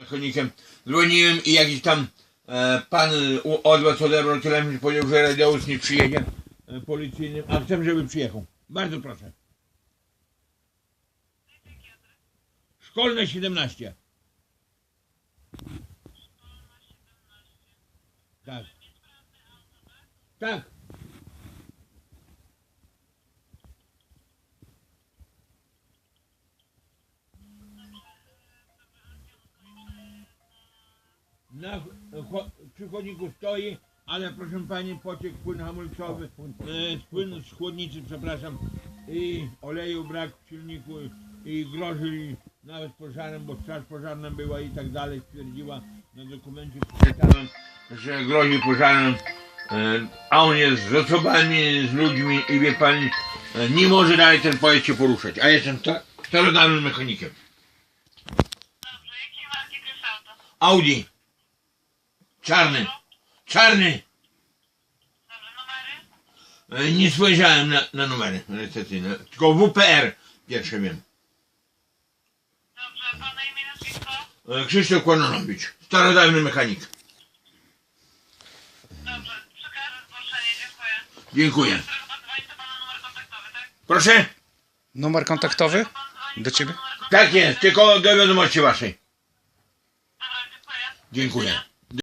mechanikiem. Dzwoniłem i jakiś tam e, pan od was odebrał telefon i powiedział, że radiowóz nie przyjedzie e, policyjnym, a chcę, żeby przyjechał. Bardzo proszę. Szkolne 17. Tak. Tak. Na cho- przy chodniku stoi, ale proszę pani pociek płyn hamulcowy, e, płyn z chłodnicy, przepraszam, i oleju brak w silniku i grozi nawet pożarem, bo straż pożarna była i tak dalej, stwierdziła na dokumencie przeczytałem, że grozi pożarem, e, a on jest z osobami, z ludźmi i wie pani, e, nie może dalej ten pojazd się poruszać, a jestem sta- starodawnym mechanikiem. Dobrze, jakiej marki to? Audi. Czarny. Czarny. Dobrze, numery? E, Nie spojrzałem na, na numery rejestracyjne. Tylko WPR pierwsze wiem. Dobrze, pana imię, nazwisko? E, Krzysztof Kononowicz. Starodawny mechanik. Dobrze, przekażę zgłoszenie, dziękuję. Dziękuję. Którego pan dzwoni, to pana numer kontaktowy, tak? Proszę? Numer kontaktowy? Pan dzwoni, Do ciebie? pana numer kontaktowy. Tak jest, tylko do wiadomości waszej. Dobra, dziękuję. Dziękuję.